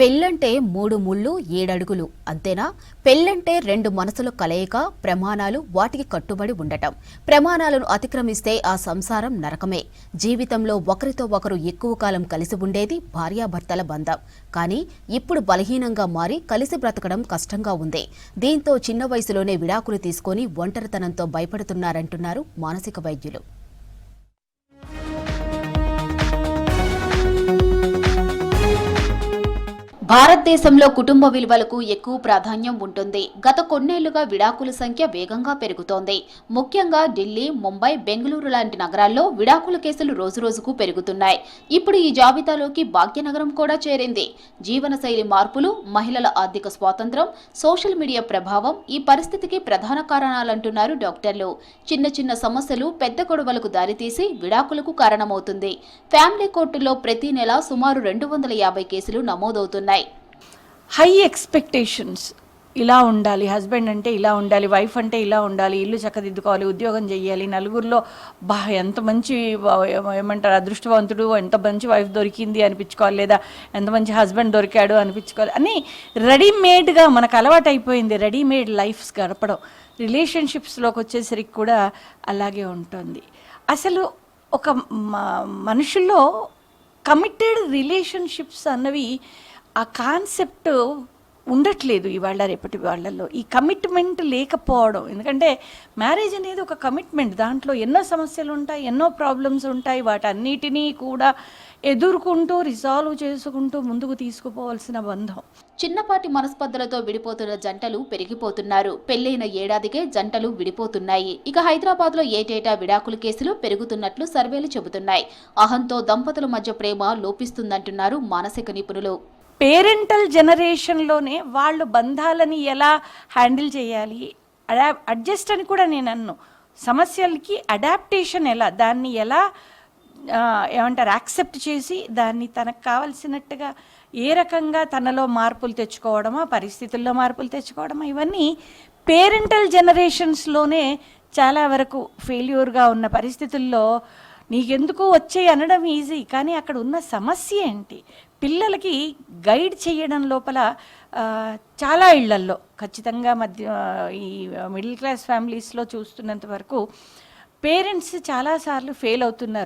పెళ్ళంటే మూడు ముళ్ళు ఏడడుగులు అంతేనా? పెళ్ళంటే రెండు మనసుల కలయిక ప్రమాణాలు వాటికి కట్టుబడి ఉండటం. ప్రమాణాలను అతిక్రమిస్తే ఆ సంసారం నరకమే. జీవితంలో ఒకరితో ఒకరు ఎక్కువ కాలం కలిసి ఉండేది భార్యాభర్తల బంధం. కానీ ఇప్పుడు బలహీనంగా మారి కలిసి బ్రతకడం కష్టంగా ఉంది. దీంతో చిన్న వయసులోనే విడాకులు తీసుకొని ఒంటరితనంతో భయపడుతున్నారంటున్నారు మానసిక వైద్యులు. భారతదేశంలో కుటుంబ విలువలకు ఎక్కువ ప్రాధాన్యం ఉంటుంది. గత కొన్నేళ్ళుగా విడాకుల సంఖ్య వేగంగా పెరుగుతోంది. ముఖ్యంగా ఢిల్లీ ముంబై బెంగళూరు లాంటి నగరాల్లో విడాకుల కేసులు రోజురోజుకు పెరుగుతున్నాయి. ఇప్పుడు ఈ జాబితాలోకి భాగ్యనగరం కూడా చేరింది. జీవనశైలి మార్పులు మహిళల ఆర్థిక స్వాతంత్రం సోషల్ మీడియా ప్రభావం ఈ పరిస్థితికి ప్రధాన కారణాలంటున్నారు డాక్టర్లు. చిన్న చిన్న సమస్యలు పెద్ద గొడవలకు దారితీసి విడాకులకు కారణమవుతుంది. ఫ్యామిలీ కోర్టులో ప్రతి నెల సుమారు రెండు వందల యాభై కేసులు నమోదవుతున్నాయి. హై ఎక్స్పెక్టేషన్స్ ఇలా ఉండాలి హస్బెండ్ అంటే ఇలా ఉండాలి వైఫ్ అంటే ఇలా ఉండాలి ఇల్లు చక్కదిద్దుకోవాలి ఉద్యోగం చేయాలి నలుగురిలో బా ఎంత మంచి ఏమంటారు అదృష్టవంతుడు ఎంత మంచి వైఫ్ దొరికింది అనిపించుకోవాలి లేదా ఎంత మంచి హస్బెండ్ దొరికాడు అనిపించుకోవాలి అని రెడీమేడ్గా మనకు అలవాటు అయిపోయింది రెడీమేడ్ లైఫ్స్ గడపడం. రిలేషన్షిప్స్లోకి వచ్చేసరికి కూడా అలాగే ఉంటుంది. అసలు ఒక మ- మనుషుల్లో కమిటెడ్ రిలేషన్షిప్స్ అన్నవి ఆ కాన్సెప్ట్ ఉండట్లేదు ఇవాళ రేపటి వాళ్ళల్లో. ఈ కమిట్మెంట్ లేకపోవడం. ఎందుకంటే మ్యారేజ్ అనేది ఒక కమిట్మెంట్. దాంట్లో ఎన్నో సమస్యలు ఉంటాయి ఎన్నో ప్రాబ్లమ్స్ ఉంటాయి. వాటన్నిటినీ కూడా ఎదుర్కొంటూ రిజాల్వ్ చేసుకుంటూ ముందుకు తీసుకుపోవాల్సిన బంధం. చిన్నపాటి మనస్పర్ధలతో విడిపోతున్న జంటలు పెరిగిపోతున్నారు. పెళ్ళైన ఏడాదికే జంటలు విడిపోతున్నాయి. ఇక హైదరాబాద్లో ఏటేటా విడాకుల కేసులు పెరుగుతున్నట్లు సర్వేలు చెబుతున్నాయి. అహంతో దంపతుల మధ్య ప్రేమ లోపిస్తుందంటున్నారు మానసిక నిపుణులు. పేరెంటల్ జనరేషన్లోనే వాళ్ళు బంధాలని ఎలా హ్యాండిల్ చేయాలి? అడా అడ్జస్ట్ అని కూడా నేను అన్ను. సమస్యలకి అడాప్టేషన్ ఎలా? దాన్ని ఎలా ఏమంటారు యాక్సెప్ట్ చేసి దాన్ని తనకు కావలసినట్టుగా ఏ రకంగా తనలో మార్పులు తెచ్చుకోవడమా పరిస్థితుల్లో మార్పులు తెచ్చుకోవడమా ఇవన్నీ పేరెంటల్ జనరేషన్స్లోనే చాలా వరకు ఫెయిల్యూర్గా ఉన్న పరిస్థితుల్లో నీకెందుకు వచ్చే అనడం ఈజీ కానీ అక్కడ ఉన్న సమస్య ఏంటి? పిల్లలకి గైడ్ చేయడం లోపల చాలా ఇళ్ళల్లో ఖచ్చితంగా మధ్య ఈ మిడిల్ క్లాస్ ఫ్యామిలీస్లో చూస్తున్నంత వరకు పేరెంట్స్ చాలాసార్లు ఫెయిల్ అవుతున్నారు.